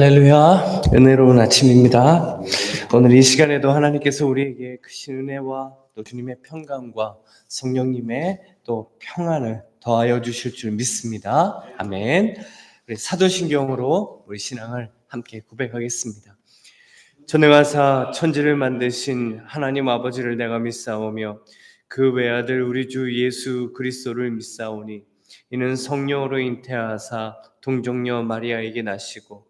할렐루야. 은혜로운 아침입니다. 오늘 이 시간에도 하나님께서 우리에게 크신 은혜와 또 주님의 평강과 성령님의 또 평안을 더하여 주실 줄 믿습니다. 아멘. 우리 사도신경으로 우리 신앙을 함께 고백하겠습니다. 전능하사 천지를 만드신 하나님 아버지를 내가 믿사오며 그 외아들 우리 주 예수 그리스도를 믿사오니 이는 성령으로 잉태하사 동정녀 마리아에게 나시고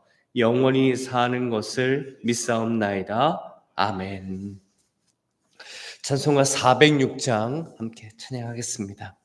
영원히 사는 것을 믿사옵나이다. 아멘. 찬송가 406장 함께 찬양하겠습니다.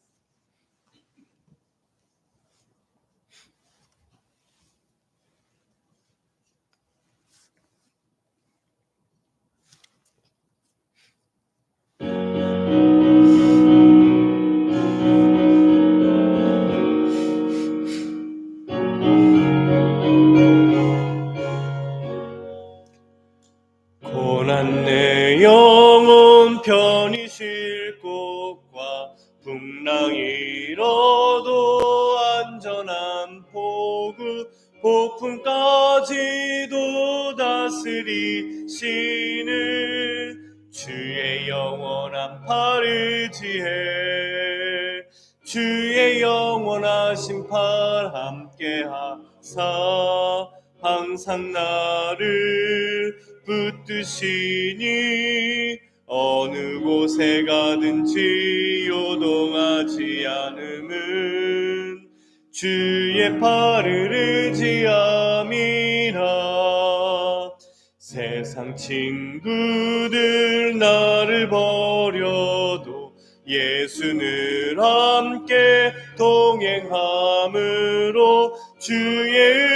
어느 곳에 가든지 요동하지 않음은 주의 팔을 의지함이라. 세상 친구들 나를 버려도 예수는 함께 동행함으로 주의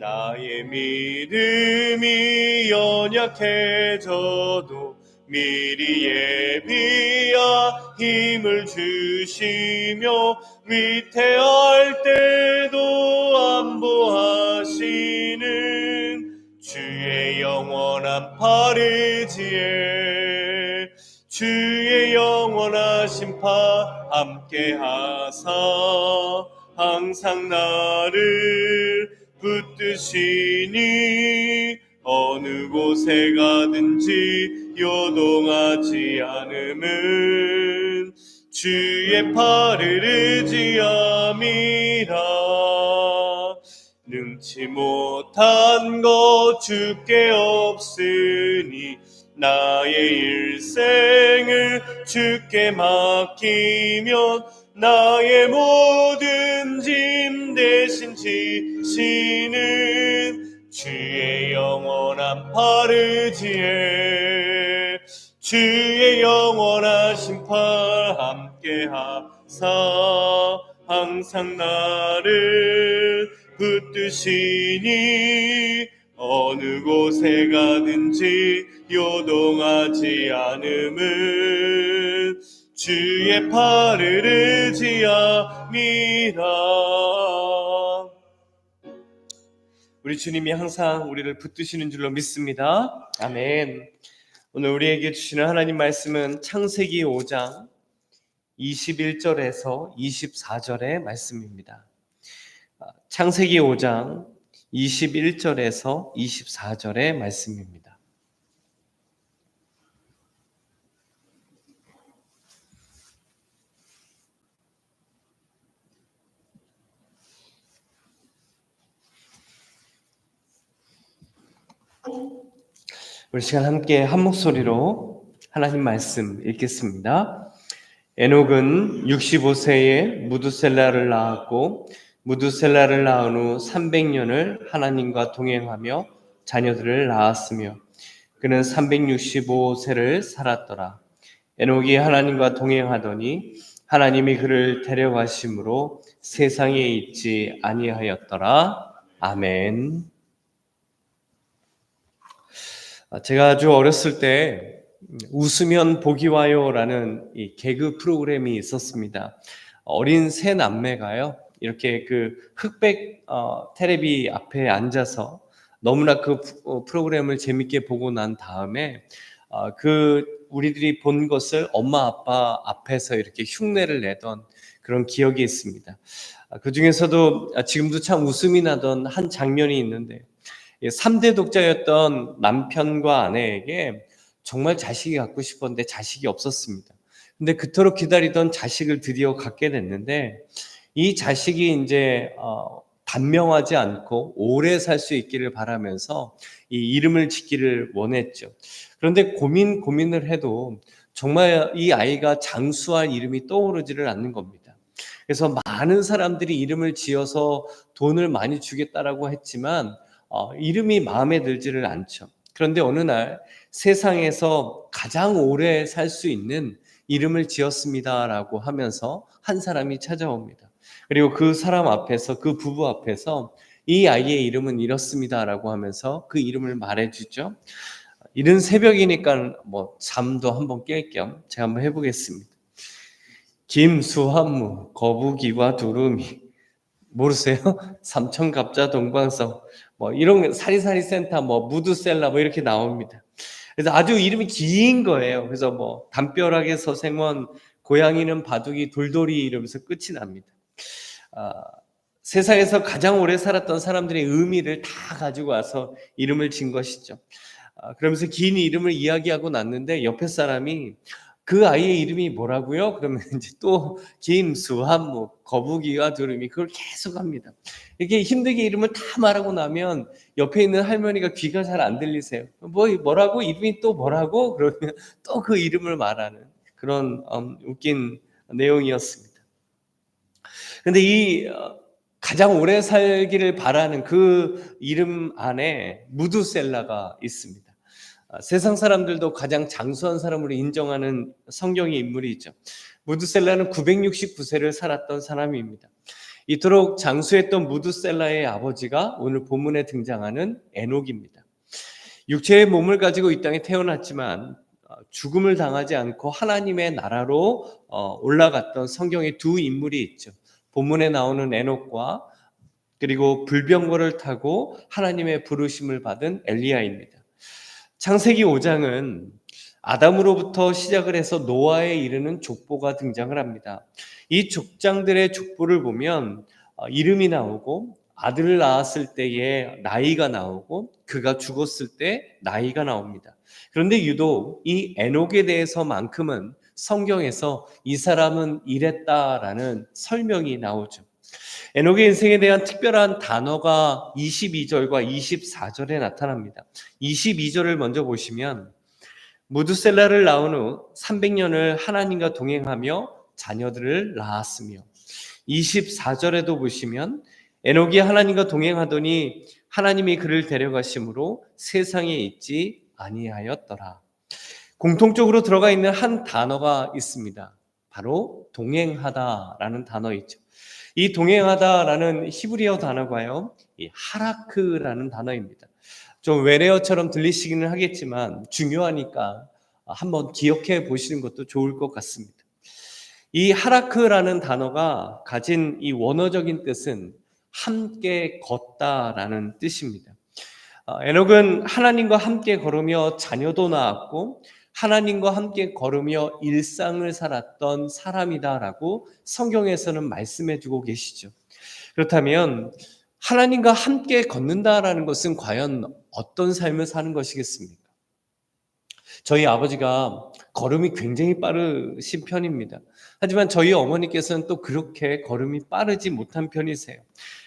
나의 믿음이 연약해져도 미리 예비하 힘을 주시며 위태할 때도 안보하시는 주의 영원한 지혜 주의 영원하신 파 함께 하사 항상 나를 붙드시니 어느 곳에 가든지 요동하지 않음은 주의 팔을 의지함이라. 능치 못한 것 주께 없으니 나의 일생을 주께 맡기면 나의 모든 짐 대신 지시는 주의 영원한 지혜 주의 영원하신 팔 함께 하사 항상 나를 붙드시니 어느 곳에 가든지 요동하지 않음은 주의 팔을 의지함이라 우리 주님이 항상 우리를 붙드시는 줄로 믿습니다. 아멘. 오늘 우리에게 주시는 하나님 말씀은 창세기 5장 21절에서 24절의 말씀입니다. 아, 창세기 5장 21절에서 24절의 말씀입니다. 우리 시간 함께 한 목소리로 하나님 말씀 읽겠습니다. 에녹은 65세에 무두셀라를 낳았고 무두셀라를 낳은 후 300년을 하나님과 동행하며 자녀들을 낳았으며 그는 365세를 살았더라. 에녹이 하나님과 동행하더니 하나님이 그를 데려가심으로 세상에 있지 아니하였더라. 아멘. 아, 제가 아주 어렸을 때 웃으면 복이 와요라는 이 개그 프로그램이 있었습니다. 어린 새 남매가요 이렇게 그 흑백 어, 테레비 앞에 앉아서 너무나 그 어, 프로그램을 재밌게 보고 난 다음에 어, 그 우리들이 본 것을 엄마 아빠 앞에서 이렇게 흉내를 내던 그런 기억이 있습니다. 아, 그 중에서도 지금도 참 웃음이 나던 한 장면이 있는데 3대 독자였던 남편과 아내에게 정말 자식이 갖고 싶었는데 자식이 없었습니다. 근데 그토록 기다리던 자식을 드디어 갖게 됐는데 이 자식이 이제 어, 단명하지 않고 오래 살 수 있기를 바라면서 이 이름을 짓기를 원했죠. 그런데 고민 고민을 해도 정말 이 아이가 장수할 이름이 떠오르지를 않는 겁니다. 그래서 많은 사람들이 이름을 지어서 돈을 많이 주겠다라고 했지만 어, 이름이 마음에 들지를 않죠. 그런데 어느 날 세상에서 가장 오래 살 수 있는 이름을 지었습니다라고 하면서 한 사람이 찾아옵니다. 그리고 그 사람 앞에서 그 부부 앞에서 이 아이의 이름은 이렇습니다라고 하면서 그 이름을 말해주죠. 이른 새벽이니까 뭐 잠도 한번 깰 겸 제가 한번 해보겠습니다. 김수한무 거북이와 두루미 모르세요? 삼천 갑자 동방성 뭐 이런 사리사리 센터 뭐 무드셀라 뭐 이렇게 나옵니다. 그래서 아주 이름이 긴 거예요. 그래서 뭐 담벼락의 서생원 고양이는 바둑이 돌돌이 이러면서 끝이 납니다. 아, 세상에서 가장 오래 살았던 사람들의 의미를 다 가지고 와서 이름을 진 것이죠. 아, 그러면서 긴 이름을 이야기하고 났는데 옆에 사람이 그 아이의 이름이 뭐라고요? 그러면 이제 또 김 수, 한무, 거북이와 두루미 그걸 계속 합니다. 이렇게 힘들게 이름을 다 말하고 나면 옆에 있는 할머니가 귀가 잘 안 들리세요. 뭐 뭐라고 이름이 또 뭐라고 그러면 또 그 이름을 말하는 그런 음, 웃긴 내용이었습니다. 근데 이 어, 가장 오래 살기를 바라는 그 이름 안에 무두셀라가 있습니다. 아, 세상 사람들도 가장 장수한 사람으로 인정하는 성경의 인물이 있죠. 무드셀라는 969세를 살았던 사람입니다. 이토록 장수했던 무드셀라의 아버지가 오늘 본문에 등장하는 에녹입니다. 육체의 몸을 가지고 이 땅에 태어났지만 어, 죽음을 당하지 않고 하나님의 나라로 어, 올라갔던 성경의 두 인물이 있죠. 본문에 나오는 에녹과 그리고 불병거를 타고 하나님의 부르심을 받은 엘리야입니다. 창세기 5장은 아담으로부터 시작을 해서 노아에 이르는 족보가 등장을 합니다. 이 족장들의 족보를 보면 어, 이름이 나오고 아들을 낳았을 때의 나이가 나오고 그가 죽었을 때 나이가 나옵니다. 그런데 유독 이 에녹에 대해서만큼은 성경에서 이 사람은 이랬다라는 설명이 나오죠. 에녹의 인생에 대한 특별한 단어가 22절과 24절에 나타납니다. 22절을 먼저 보시면 무드셀라를 낳은 후 300년을 하나님과 동행하며 자녀들을 낳았으며 24절에도 보시면 에녹이 하나님과 동행하더니 하나님이 그를 데려가심으로 세상에 있지 아니하였더라. 공통적으로 들어가 있는 한 단어가 있습니다. 바로 동행하다라는 단어 있죠. 이 동행하다라는 히브리어 단어가요, 이 하라크라는 단어입니다. 좀 외래어처럼 들리시기는 하겠지만 중요하니까 한번 기억해 보시는 것도 좋을 것 같습니다. 이 하라크라는 단어가 가진 이 원어적인 뜻은 함께 걷다라는 뜻입니다. 어, 에녹은 하나님과 함께 걸으며 자녀도 낳았고 하나님과 함께 걸으며 일상을 살았던 사람이다라고 성경에서는 말씀해 주고 계시죠. 그렇다면 하나님과 함께 걷는다라는 것은 과연 어떤 삶을 사는 것이겠습니까? 저희 아버지가 걸음이 굉장히 빠르신 편입니다. 하지만 저희 어머니께서는 또 그렇게 걸음이 빠르지 못한 편이세요.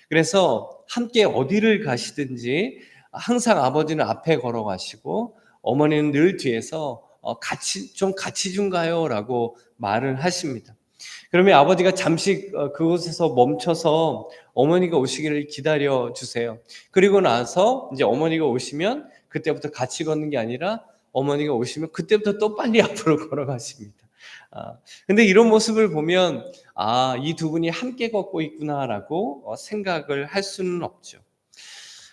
그래서 함께 어디를 가시든지 항상 아버지는 앞에 걸어가시고 어머니는 늘 뒤에서 어, 같이 좀 같이 좀 가요라고 말을 하십니다. 그러면 아버지가 잠시 어, 그곳에서 멈춰서 어머니가 오시기를 기다려 주세요. 그리고 나서 이제 어머니가 오시면 그때부터 같이 걷는 게 아니라 어머니가 오시면 그때부터 또 빨리 앞으로 걸어가십니다. 아, 근데 이런 모습을 보면 아, 이 두 분이 함께 걷고 있구나라고 어, 생각을 할 수는 없죠.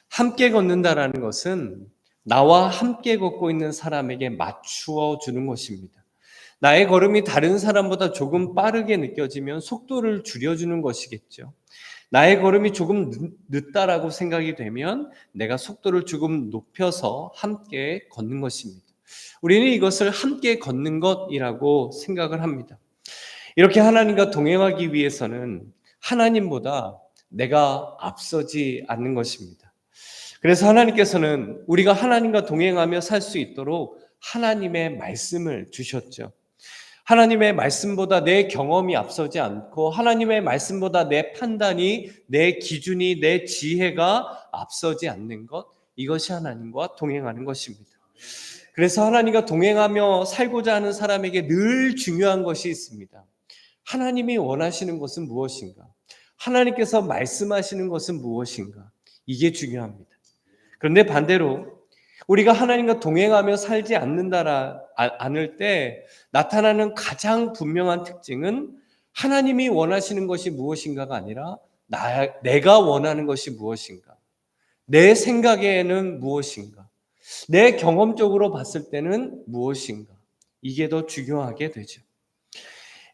함께 걷는다라는 것은 나와 함께 걷고 있는 사람에게 맞추어 주는 것입니다. 나의 걸음이 다른 사람보다 조금 빠르게 느껴지면 속도를 줄여주는 것이겠죠. 나의 걸음이 조금 늦- 늦다라고 생각이 되면 내가 속도를 조금 높여서 함께 걷는 것입니다. 우리는 이것을 함께 걷는 것이라고 생각을 합니다. 이렇게 하나님과 동행하기 위해서는 하나님보다 내가 앞서지 않는 것입니다. 그래서 하나님께서는 우리가 하나님과 동행하며 살 수 있도록 하나님의 말씀을 주셨죠. 하나님의 말씀보다 내 경험이 앞서지 않고 하나님의 말씀보다 내 판단이, 내 기준이, 내 지혜가 앞서지 않는 것, 이것이 하나님과 동행하는 것입니다. 그래서 하나님과 동행하며 살고자 하는 사람에게 늘 중요한 것이 있습니다. 하나님이 원하시는 것은 무엇인가? 하나님께서 말씀하시는 것은 무엇인가? 이게 중요합니다. 그런데 반대로 우리가 하나님과 동행하며 살지 않는다라 아- 않을 때 나타나는 가장 분명한 특징은 하나님이 원하시는 것이 무엇인가가 아니라 나, 내가 원하는 것이 무엇인가? 내 생각에는 무엇인가? 내 경험적으로 봤을 때는 무엇인가? 이게 더 중요하게 되죠.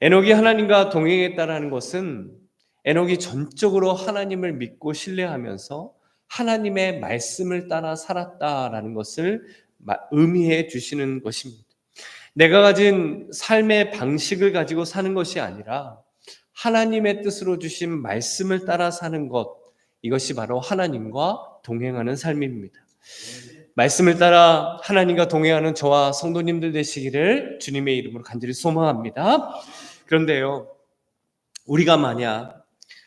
에녹이 하나님과 동행했다라는 것은 에녹이 전적으로 하나님을 믿고 신뢰하면서 하나님의 말씀을 따라 살았다라는 것을 마- 의미해 주시는 것입니다. 내가 가진 삶의 방식을 가지고 사는 것이 아니라 하나님의 뜻으로 주신 말씀을 따라 사는 것, 이것이 바로 하나님과 동행하는 삶입니다. 말씀을 따라 하나님과 동행하는 저와 성도님들 되시기를 주님의 이름으로 간절히 소망합니다. 그런데요, 우리가 만약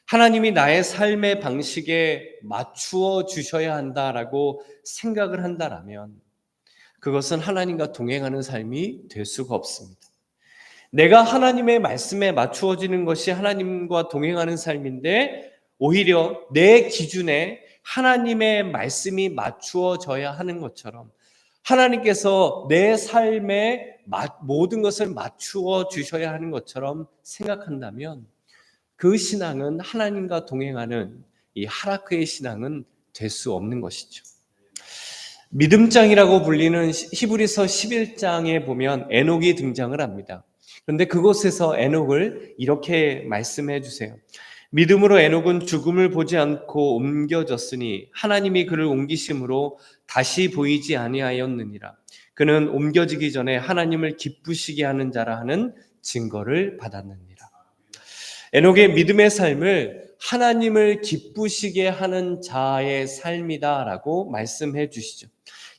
하나님이 나의 삶의 방식에 맞추어 주셔야 한다라고 생각을 한다라면 그것은 하나님과 동행하는 삶이 될 수가 없습니다. 내가 하나님의 말씀에 맞추어지는 것이 하나님과 동행하는 삶인데 오히려 내 기준에 하나님의 말씀이 맞추어져야 하는 것처럼 하나님께서 내 삶에 마- 모든 것을 맞추어 주셔야 하는 것처럼 생각한다면 그 신앙은 하나님과 동행하는 이 하라크의 신앙은 될 수 없는 것이죠. 믿음장이라고 불리는 시- 히브리서 11장에 보면 에녹이 등장을 합니다. 그런데 그곳에서 에녹을 이렇게 말씀해 주세요. 믿음으로 에녹은 죽음을 보지 않고 옮겨졌으니 하나님이 그를 옮기심으로 다시 보이지 아니하였느니라. 그는 옮겨지기 전에 하나님을 기쁘시게 하는 자라 하는 증거를 받았느니라. 에녹의 믿음의 삶을 하나님을 기쁘시게 하는 자의 삶이다라고 말씀해 주시죠.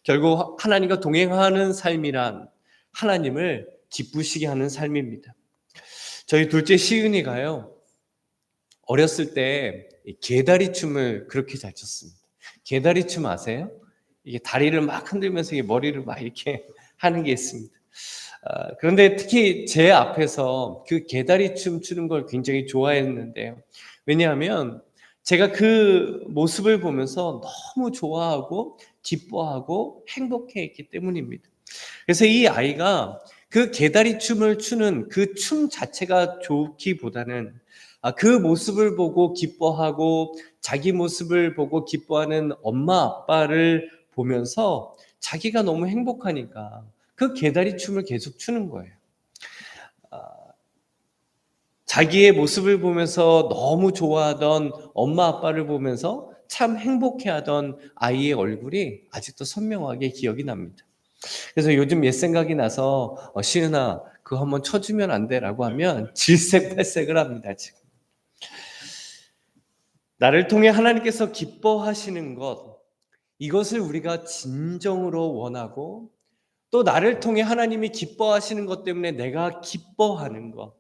결국 하나님과 동행하는 삶이란 하나님을 기쁘시게 하는 삶입니다. 저희 둘째 시은이가요. 어렸을 때 개다리 춤을 그렇게 잘 췄습니다. 개다리 춤 아세요? 이게 다리를 막 흔들면서 머리를 막 이렇게 하는 게 있습니다. 아, 그런데 특히 제 앞에서 그 개다리 춤 추는 걸 굉장히 좋아했는데요. 왜냐하면 제가 그 모습을 보면서 너무 좋아하고 기뻐하고 행복해 했기 때문입니다. 그래서 이 아이가 그 개다리 춤을 추는 그 춤 자체가 좋기보다는 아, 그 모습을 보고 기뻐하고 자기 모습을 보고 기뻐하는 엄마 아빠를 보면서 자기가 너무 행복하니까 그 개다리 춤을 계속 추는 거예요. 아, 자기의 모습을 보면서 너무 좋아하던 엄마 아빠를 보면서 참 행복해하던 아이의 얼굴이 아직도 선명하게 기억이 납니다. 그래서 요즘 옛 생각이 나서 어, 시은아 그거 한번 쳐주면 안 돼라고 하면 질색팔색을 합니다 지금. 나를 통해 하나님께서 기뻐하시는 것 이것을 우리가 진정으로 원하고 또 나를 통해 하나님이 기뻐하시는 것 때문에 내가 기뻐하는 것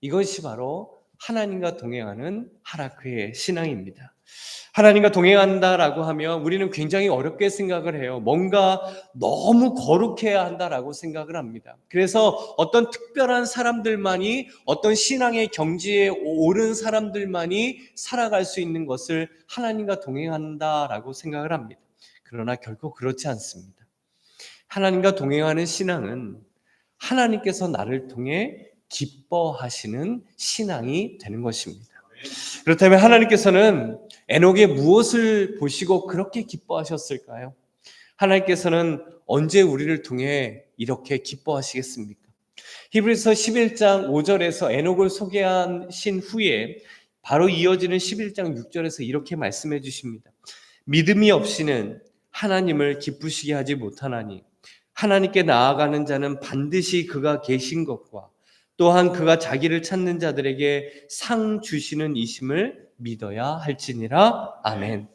이것이 바로 하나님과 동행하는 하라크의 신앙입니다. 하나님과 동행한다라고 하면 우리는 굉장히 어렵게 생각을 해요. 뭔가 너무 거룩해야 한다라고 생각을 합니다. 그래서 어떤 특별한 사람들만이 어떤 신앙의 경지에 오른 사람들만이 살아갈 수 있는 것을 하나님과 동행한다라고 생각을 합니다. 그러나 결코 그렇지 않습니다. 하나님과 동행하는 신앙은 하나님께서 나를 통해 기뻐하시는 신앙이 되는 것입니다. 그렇다면 하나님께서는 에녹의 무엇을 보시고 그렇게 기뻐하셨을까요? 하나님께서는 언제 우리를 통해 이렇게 기뻐하시겠습니까? 히브리서 11장 5절에서 에녹을 소개하신 후에 바로 이어지는 11장 6절에서 이렇게 말씀해 주십니다. 믿음이 없이는 하나님을 기쁘시게 하지 못하나니 하나님께 나아가는 자는 반드시 그가 계신 것과 또한 그가 자기를 찾는 자들에게 상 주시는 이심을 믿어야 할지니라. 아멘.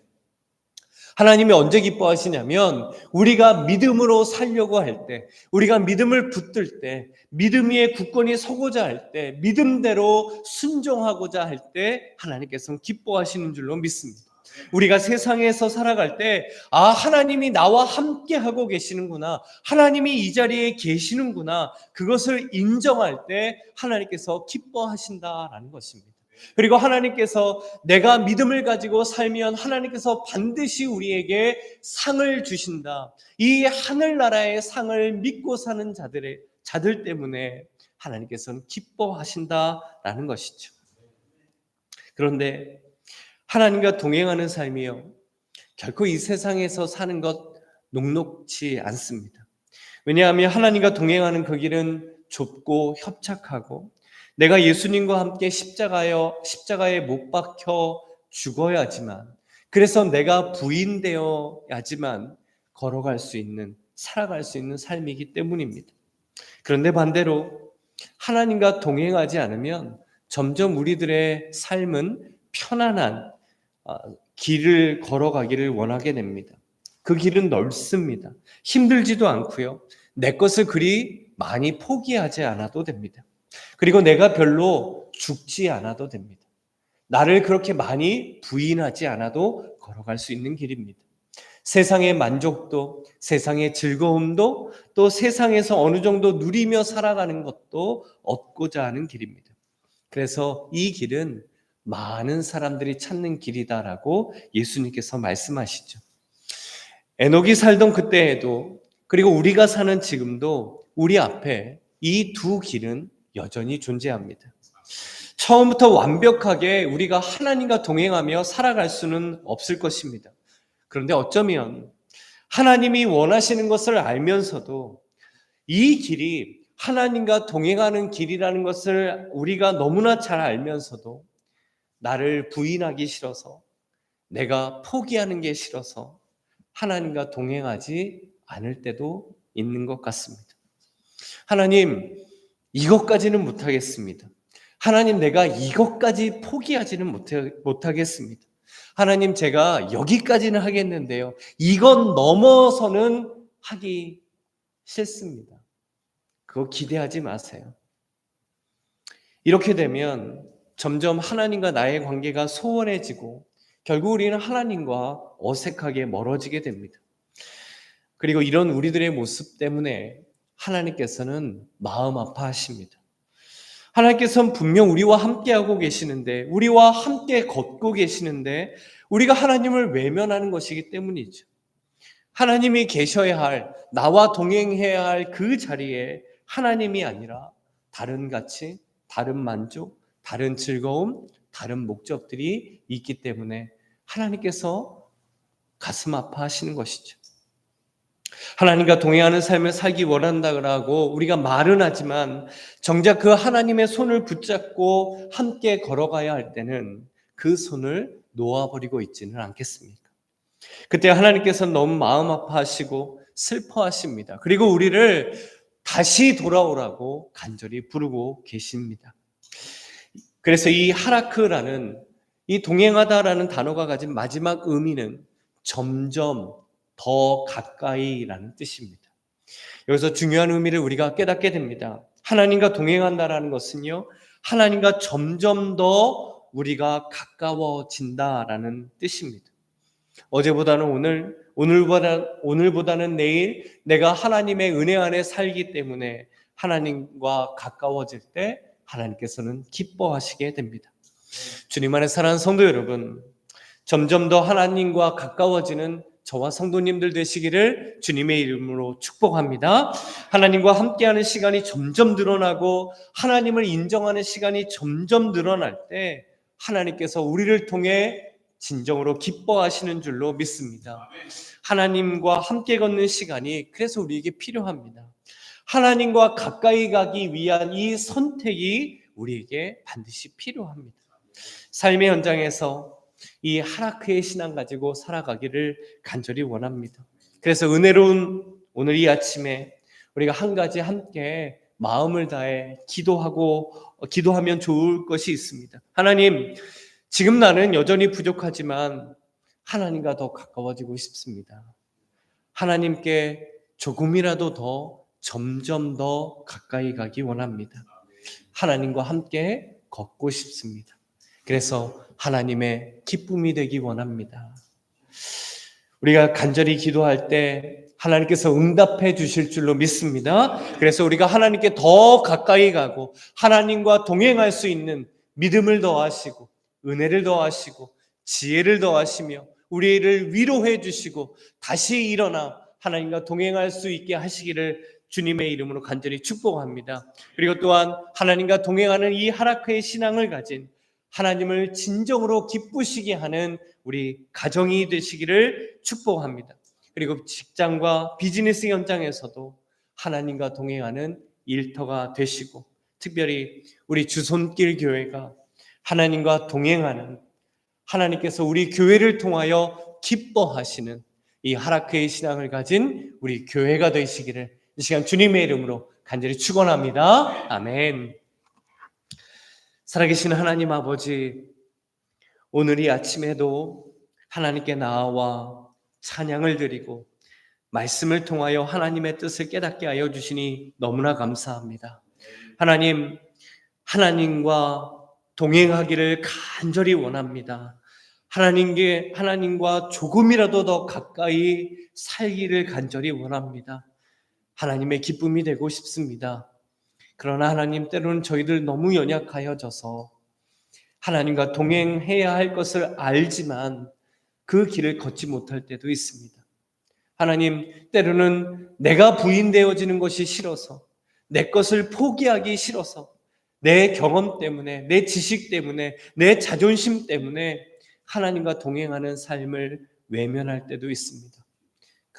하나님이 언제 기뻐하시냐면 우리가 믿음으로 살려고 할 때, 우리가 믿음을 붙들 때, 믿음 위에 굳건히 서고자 할 때, 믿음대로 순종하고자 할 때 하나님께서는 기뻐하시는 줄로 믿습니다. 우리가 세상에서 살아갈 때, 아, 하나님이 나와 함께 하고 계시는구나. 하나님이 이 자리에 계시는구나. 그것을 인정할 때 하나님께서 기뻐하신다라는 것입니다. 그리고 하나님께서 내가 믿음을 가지고 살면 하나님께서 반드시 우리에게 상을 주신다. 이 하늘나라의 상을 믿고 사는 자들의 자들 때문에 하나님께서는 기뻐하신다라는 것이죠. 그런데 하나님과 동행하는 삶이요. 결코 이 세상에서 사는 것 녹록지 않습니다. 왜냐하면 하나님과 동행하는 그 길은 좁고 협착하고 내가 예수님과 함께 십자가에 십자가에 못 박혀 죽어야지만 그래서 내가 부인되어야지만 걸어갈 수 있는 살아갈 수 있는 삶이기 때문입니다. 그런데 반대로 하나님과 동행하지 않으면 점점 우리들의 삶은 편안한 아, 길을 걸어가기를 원하게 됩니다. 그 길은 넓습니다. 힘들지도 않고요. 내 것을 그리 많이 포기하지 않아도 됩니다. 그리고 내가 별로 죽지 않아도 됩니다. 나를 그렇게 많이 부인하지 않아도 걸어갈 수 있는 길입니다. 세상의 만족도, 세상의 즐거움도 또 세상에서 어느 정도 누리며 살아가는 것도 얻고자 하는 길입니다. 그래서 이 길은 많은 사람들이 찾는 길이다라고 예수님께서 말씀하시죠. 에녹이 살던 그때에도 그리고 우리가 사는 지금도 우리 앞에 이 두 길은 여전히 존재합니다. 처음부터 완벽하게 우리가 하나님과 동행하며 살아갈 수는 없을 것입니다. 그런데 어쩌면 하나님이 원하시는 것을 알면서도 이 길이 하나님과 동행하는 길이라는 것을 우리가 너무나 잘 알면서도 나를 부인하기 싫어서 내가 포기하는 게 싫어서 하나님과 동행하지 않을 때도 있는 것 같습니다. 하나님, 이것까지는 못하겠습니다. 하나님, 내가 이것까지 포기하지는 못하겠습니다. 하나님, 제가 여기까지는 하겠는데요. 이건 넘어서는 하기 싫습니다. 그거 기대하지 마세요. 이렇게 되면 점점 하나님과 나의 관계가 소원해지고 결국 우리는 하나님과 어색하게 멀어지게 됩니다. 그리고 이런 우리들의 모습 때문에 하나님께서는 마음 아파하십니다. 하나님께서는 분명 우리와 함께하고 계시는데, 우리와 함께 걷고 계시는데, 우리가 하나님을 외면하는 것이기 때문이죠. 하나님이 계셔야 할, 나와 동행해야 할 그 자리에 하나님이 아니라 다른 가치, 다른 만족, 다른 즐거움, 다른 목적들이 있기 때문에 하나님께서 가슴 아파하시는 것이죠. 하나님과 동행하는 삶을 살기 원한다고 우리가 말은 하지만 정작 그 하나님의 손을 붙잡고 함께 걸어가야 할 때는 그 손을 놓아버리고 있지는 않겠습니까? 그때 하나님께서 너무 마음 아파하시고 슬퍼하십니다. 그리고 우리를 다시 돌아오라고 간절히 부르고 계십니다. 그래서 이 하라크라는 이 동행하다라는 단어가 가진 마지막 의미는 점점 더 가까이라는 뜻입니다. 여기서 중요한 의미를 우리가 깨닫게 됩니다. 하나님과 동행한다라는 것은요, 하나님과 점점 더 우리가 가까워진다라는 뜻입니다. 어제보다는 오늘, 오늘보다, 오늘보다는 내일 내가 하나님의 은혜 안에 살기 때문에 하나님과 가까워질 때 하나님께서는 기뻐하시게 됩니다. 주님 안에 사랑하는 성도 여러분, 점점 더 하나님과 가까워지는 저와 성도님들 되시기를 주님의 이름으로 축복합니다. 하나님과 함께하는 시간이 점점 늘어나고 하나님을 인정하는 시간이 점점 늘어날 때 하나님께서 우리를 통해 진정으로 기뻐하시는 줄로 믿습니다. 하나님과 함께 걷는 시간이 그래서 우리에게 필요합니다. 하나님과 가까이 가기 위한 이 선택이 우리에게 반드시 필요합니다. 삶의 현장에서 이 하라크의 신앙 가지고 살아가기를 간절히 원합니다. 그래서 은혜로운 오늘 이 아침에 우리가 한 가지 함께 마음을 다해 기도하고 어, 기도하면 좋을 것이 있습니다. 하나님, 지금 나는 여전히 부족하지만 하나님과 더 가까워지고 싶습니다. 하나님께 조금이라도 더 점점 더 가까이 가기 원합니다. 하나님과 함께 걷고 싶습니다. 그래서 하나님의 기쁨이 되기 원합니다. 우리가 간절히 기도할 때 하나님께서 응답해 주실 줄로 믿습니다. 그래서 우리가 하나님께 더 가까이 가고 하나님과 동행할 수 있는 믿음을 더하시고 은혜를 더하시고 지혜를 더하시며 우리를 위로해 주시고 다시 일어나 하나님과 동행할 수 있게 하시기를 주님의 이름으로 간절히 축복합니다. 그리고 또한 하나님과 동행하는 이 하라크의 신앙을 가진 하나님을 진정으로 기쁘시게 하는 우리 가정이 되시기를 축복합니다. 그리고 직장과 비즈니스 현장에서도 하나님과 동행하는 일터가 되시고 특별히 우리 주손길 교회가 하나님과 동행하는 하나님께서 우리 교회를 통하여 기뻐하시는 이 하라크의 신앙을 가진 우리 교회가 되시기를 이 시간 주님의 이름으로 간절히 축원합니다. 아멘. 살아계신 하나님 아버지, 오늘 이 아침에도 하나님께 나와 찬양을 드리고 말씀을 통하여 하나님의 뜻을 깨닫게 하여 주시니 너무나 감사합니다. 하나님, 하나님과 동행하기를 간절히 원합니다. 하나님께 하나님과 조금이라도 더 가까이 살기를 간절히 원합니다. 하나님의 기쁨이 되고 싶습니다. 그러나 하나님 때로는 저희들 너무 연약하여져서 하나님과 동행해야 할 것을 알지만 그 길을 걷지 못할 때도 있습니다. 하나님 때로는 내가 부인되어지는 것이 싫어서 내 것을 포기하기 싫어서 내 경험 때문에 내 지식 때문에 내 자존심 때문에 하나님과 동행하는 삶을 외면할 때도 있습니다.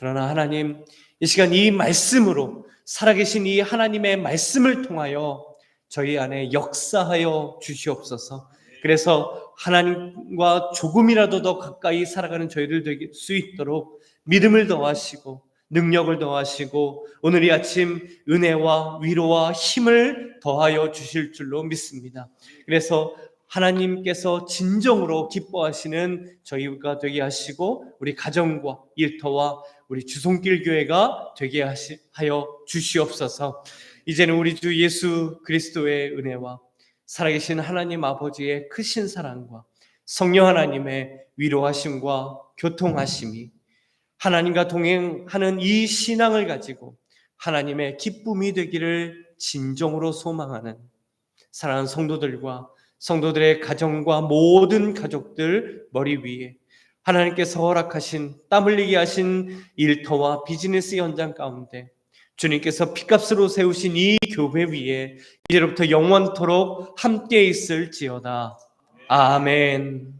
그러나 하나님 이 시간 이 말씀으로 살아계신 이 하나님의 말씀을 통하여 저희 안에 역사하여 주시옵소서. 그래서 하나님과 조금이라도 더 가까이 살아가는 저희들 될 수 있도록 믿음을 더하시고 능력을 더하시고 오늘 이 아침 은혜와 위로와 힘을 더하여 주실 줄로 믿습니다. 그래서 하나님께서 진정으로 기뻐하시는 저희가 되게 하시고 우리 가정과 일터와 우리 주송길 교회가 되게 하여 주시옵소서. 이제는 우리 주 예수 그리스도의 은혜와 살아계신 하나님 아버지의 크신 사랑과 성령 하나님의 위로하심과 교통하심이 하나님과 동행하는 이 신앙을 가지고 하나님의 기쁨이 되기를 진정으로 소망하는 사랑하는 성도들과 성도들의 가정과 모든 가족들 머리 위에 하나님께서 허락하신 땀 흘리게 하신 일터와 비즈니스 현장 가운데 주님께서 피값으로 세우신 이 교회 위에 이제로부터 영원토록 함께 있을지어다. 아멘.